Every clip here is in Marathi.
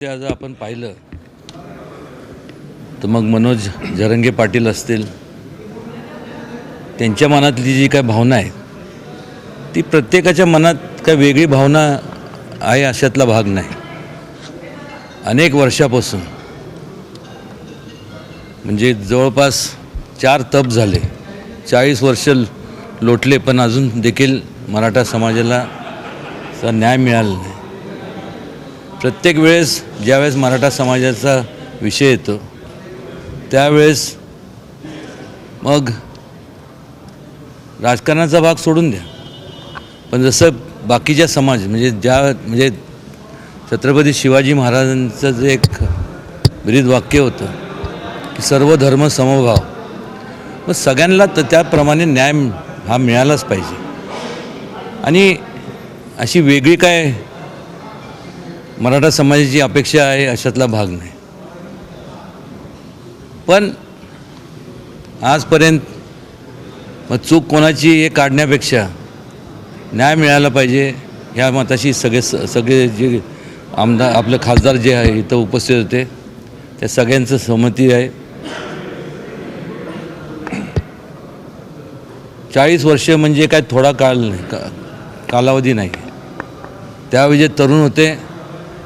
ते आज आपण पाहिलं. तर मग मनोज जरंगे पाटील असतील. त्यांच्या मनातली जी काय भावना आहे ती प्रत्येकाच्या मनात काय वेगळी भावना आहे अशातला भाग नाही. अनेक वर्षापासून. म्हणजे जवळपास चार तप झाले. चाळीस वर्ष लोटले पण अजून देखील मराठा समाजाला चा न्याय मिळाला नाही. प्रत्येक वेळेस ज्यावेळेस मराठा समाजाचा विषय येतो त्यावेळेस मग राजकारणाचा भाग सोडून द्या. पण जसं बाकीच्या समाज म्हणजे ज्या म्हणजे छत्रपती शिवाजी महाराजांचं जे एक ब्रीद वाक्य होतं की सर्व धर्म समभाव. मग सगळ्यांना तर त्याप्रमाणे न्याय हा मिळालाच पाहिजे. आणि अशी वेगळी काय मराठा समाजाची अपेक्षा आहे अशातला भाग नाही. पण आजपर्यंत मग चूक कोणाची हे काढण्यापेक्षा न्याय मिळाला पाहिजे ह्या मताशी सगळे स सगळे जे आमदार आपले खासदार जे आहे इथं उपस्थित होते त्या सगळ्यांचं सहमती आहे. चाळीस वर्ष म्हणजे काय थोडा काळ नाही का कालावधी नाही. त्यावेळी जे तरुण होते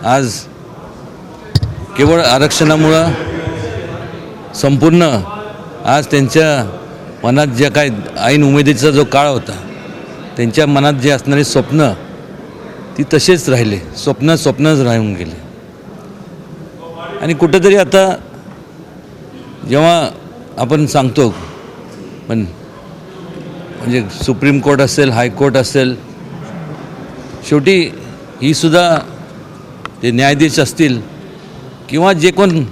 आज केवळ आरक्षणामुळं संपूर्ण आज त्यांच्या मनात ज्या काय ऐन उमेदीचा जो काळ होता त्यांच्या मनात जे असणारी स्वप्न ती तसेच राहिले. स्वप्न स्वप्नच राहून गेले. आणि कुठंतरी आता जेव्हा आपण सांगतो पण म्हणजे सुप्रीम कोर्ट असेल हायकोर्ट असेल शेवटी ही सुद्धा ते न्यायाधीश असतील किंवा जे कोण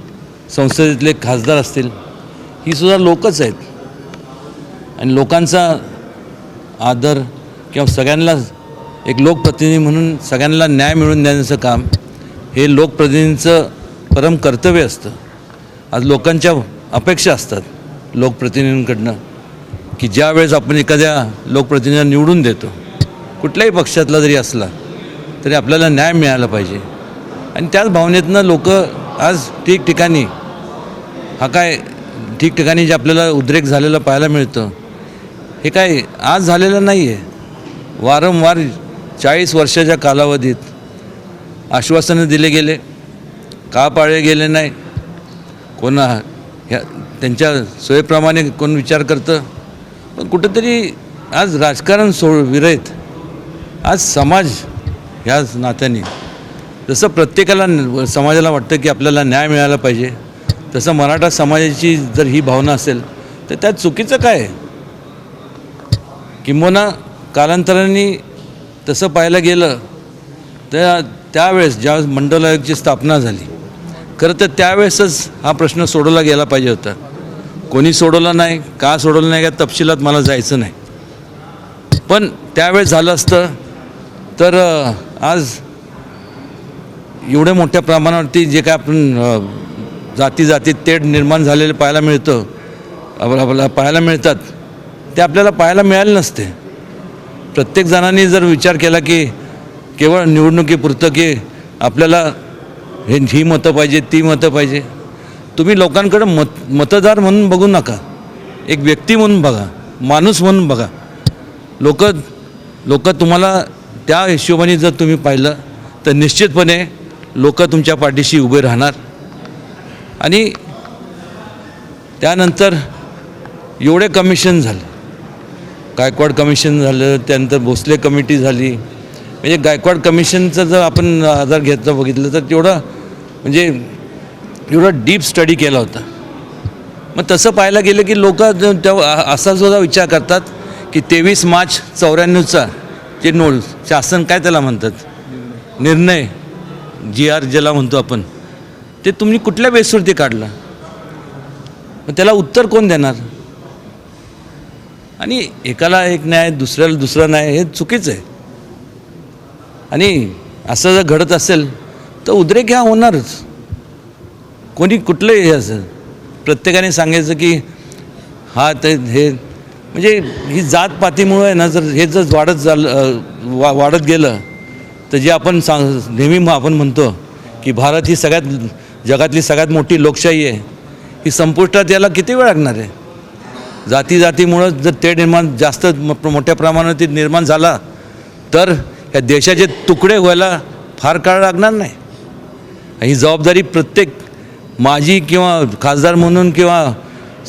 संसदेतले खासदार असतील ही सुद्धा लोकच आहेत. आणि लोकांचा आदर किंवा सगळ्यांना एक लोकप्रतिनिधी म्हणून सगळ्यांना न्याय मिळवून देण्याचं काम हे लोकप्रतिनिधींचं परम कर्तव्य असतं. आज लोकांच्या अपेक्षा असतात लोकप्रतिनिधींकडनं की ज्या वेळेस आपण एखाद्या लोकप्रतिनिधीला निवडून देतो कुठल्याही पक्षातला जरी असला तरी आपल्याला न्याय मिळाला पाहिजे. आणि त्याच भावनेतनं लोक आज ठिकठिकाणी हा काय ठिकठिकाणी जे आपल्याला उद्रेक झालेला पाहायला मिळतं हे काय आज झालेलं नाही आहे वारंवार चाळीस वर्षाच्या कालावधीत आश्वासनं दिले गेले का पाळले गेले नाही कोण ह्या त्यांच्या सोयीप्रमाणे कोण विचार करतं. पण कुठंतरी आज राजकारण सोड विरहित आज समाज ह्याच नात्याने जसं प्रत्येकाला न- समाजाला वाटतं की आपल्याला न्याय मिळाला पाहिजे तसं मराठा समाजाची जर ही भावना असेल तर त्यात चुकीचं काय आहे? किंबहुना कालांतराने तसं पाहायला गेलं तर त्यावेळेस ज्या मंडल आयोगची स्थापना झाली खरं तर त्यावेळेसच हा प्रश्न सोडवला गेला पाहिजे होता. कोणी सोडवला नाही का सोडवलं नाही का तपशिलात मला जायचं नाही. पण त्यावेळेस झालं असतं तर आज एवढ्या मोठ्या प्रमाणावरती जे काय आपण जाती जाती तेढ निर्माण झालेलं पाहायला मिळतं आपल्या आपल्याला पाहायला मिळतात ते आपल्याला पाहायला मिळाले नसते. प्रत्येक जणांनी जर विचार केला की केवळ निवडणुकीपुरतं की आपल्याला हे ही मतं पाहिजे ती मतं पाहिजे तुम्ही लोकांकडं मत मतदार म्हणून बघू नका. एक व्यक्ती म्हणून बघा माणूस म्हणून बघा. लोक लोक तुम्हाला त्या हिशोबाने जर तुम्ही पाहिलं तर निश्चितपणे लोक तुमच्या पाठीशी उभे राहणार. आणि त्यानंतर एवढे कमिशन झालं. गायकवाड कमिशन झालं त्यानंतर भोसले कमिटी झाली. म्हणजे गायकवाड कमिशनचं जर आपण आधार घेतलं बघितलं तर तेवढं म्हणजे एवढा डीप स्टडी केला होता. मग तसं पाहायला गेलं की लोक त्या असा सुद्धा विचार करतात की तेवीस मार्च चौऱ्याण्णवचा जे नोल शासन काय त्याला म्हणतात? निर्णय. जी आर ज्याला म्हणतो आपण ते तुम्ही कुठल्या बेसवरती काढला? मग त्याला उत्तर कोण देणार? आणि एकाला एक न्याय दुसऱ्याला दुसरा न्याय हे चुकीचं आहे. आणि असं जर घडत असेल तर उद्रेक ह्या होणारच. कोणी कुठलंही हे असेल प्रत्येकाने सांगायचं की हा ते हे म्हणजे ही जातपातीमुळं आहे ना जर हे जर वाढत झालं वा वाढत गेलं तर जे आपण सांग नेहमी मग आपण म्हणतो की भारत ही सगळ्यात जगातली सगळ्यात मोठी लोकशाही आहे. ही संपुष्टात याला किती वेळ लागणार आहे? जाती जातीमुळं जर ते निर्माण जास्त म- मोठ्या प्रमाणात निर्माण झाला तर या देशाचे तुकडे व्हायला फार काळ लागणार नाही. ही जबाबदारी प्रत्येक माझी किंवा खासदार म्हणून किंवा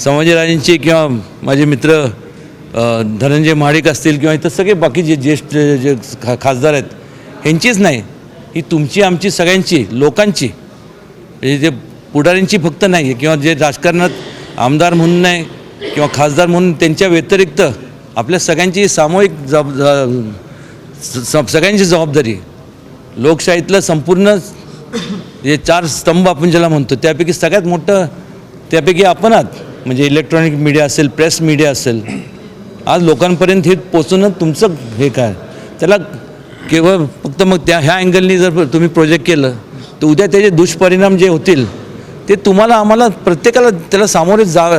संभाजीराजेंची किंवा माझे मित्र धनंजय महाडिक असतील किंवा इतर सगळे बाकी जे ज्येष्ठ जे खा खासदार आहेत ह्यांचीच नाही ही तुमची आमची सगळ्यांची लोकांची. म्हणजे जे पुढाऱ्यांची फक्त नाही आहे किंवा जे राजकारणात आमदार म्हणून नाही किंवा खासदार म्हणून त्यांच्या व्यतिरिक्त आपल्या सगळ्यांची सामूहिक जबाब स- सगळ्यांची जबाबदारी. लोकशाहीतलं संपूर्ण जे चार स्तंभ आपण ज्याला म्हणतो त्यापैकी सगळ्यात मोठं त्यापैकी आपण आहात. म्हणजे इलेक्ट्रॉनिक मीडिया असेल प्रेस मीडिया असेल. आज लोकांपर्यंत हे पोचवणं तुमचं हे काय? त्याला केवळ फक्त मग त्या ह्या अँगलनी जर तुम्ही प्रोजेक्ट केलं तर उद्या त्याचे दुष्परिणाम जे होतील ते तुम्हाला आम्हाला प्रत्येकाला त्याला सामोरे जा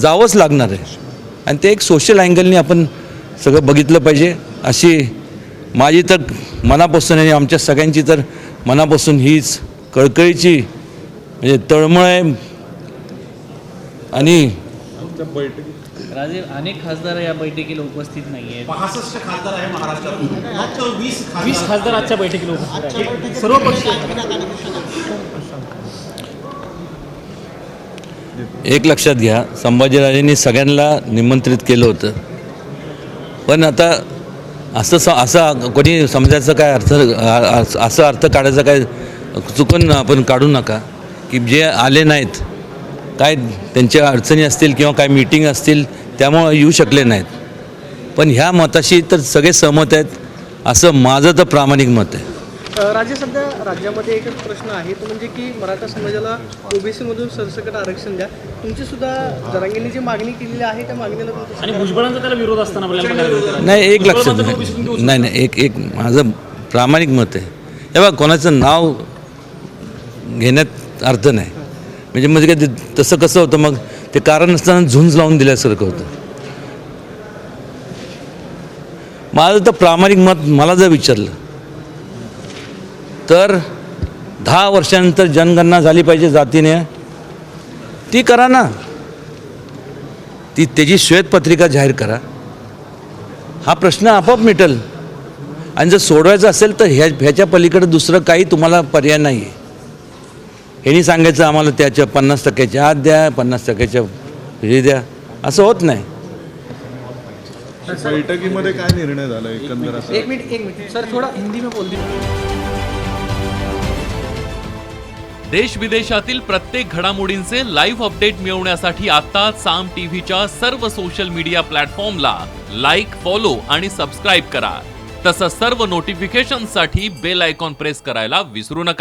जावंच लागणार आहे. आणि ते एक सोशल अँगलनी आपण सगळं बघितलं पाहिजे. अशी माझी तर मनापासून आणि आमच्या सगळ्यांची तर मनापासून हीच कळकळीची म्हणजे तळमळ आहे. आणि राजे अनेक खासदार या बैठकीला उपस्थित नाही आहेत पासष्ट खासदार आहे महाराष्ट्रात. वीस वीस खासदार आजच्या बैठकीला उपस्थित आहेत. सर्व पक्ष एक लक्षात घ्या संभाजीराजेंनी सगळ्यांना निमंत्रित केलं होतं. पण आता असं स असं कोणी समजायचं काय अर्थ असं अर्थ काढायचा काय चुकून आपण काढू नका की जे आले नाहीत काय त्यांच्या अडचणी असतील किंवा काय मीटिंग असतील त्यामुळं येऊ शकले नाहीत. पण ह्या मताशी तर सगळे सहमत आहेत. असं माझं तर प्रामाणिक मत आहे. अ, राजे सध्या राज्यामध्ये एकच प्रश्न आहे. तो म्हणजे की मराठा समाजाला ओबीसीमधून सरसकट आरक्षण द्या. तुमची सुद्धा जरांगींनी जी मागणी केलेली आहे त्या मागणीला तुमचं आणि भुजबळांचा त्याला विरोध असताना. नाही एक लक्षात नाही. नाही नाही एक एक माझं प्रामाणिक मत आहे. हे बघा कोणाचं नाव घेण्यात अर्थ नाही. म्हणजे म्हणजे काय तसं कसं होतं मग? ते कारण नसताना झुंज लावून दिल्यासारखं होतं. माझं तर प्रामाणिक मत मला जर विचारलं तर दहा वर्षानंतर जनगणना झाली पाहिजे जातीने. ती करा ना. ती त्याची श्वेतपत्रिका जाहीर करा. हा प्रश्न आपोआप मिटेल. आणि जर सोडवायचा असेल तर ह्या ह्याच्या पलीकडे दुसरं काही तुम्हाला पर्याय नाही आहे ह्यांनी सांगायचं आम्हाला त्याच्या पन्नास टक्क्याच्या आत द्या पन्नास टक्क्याच्या हे द्या. असं होत नाही. बैठकीमध्ये काय निर्णय झाला एकंदर असं एक मिनिट एक मिनिट. सर थोडा हिंदी में बोल दीजिए. देश विदेशातील प्रत्येक घडामोडींचे लाईव्ह अपडेट मिळवण्यासाठी आता साम टीव्हीच्या सर्व सोशल मीडिया प्लॅटफॉर्मला लाईक फॉलो आणि सबस्क्राईब करा. तसंच सर्व नोटिफिकेशनसाठी बेल आयकॉन प्रेस करायला विसरू नका.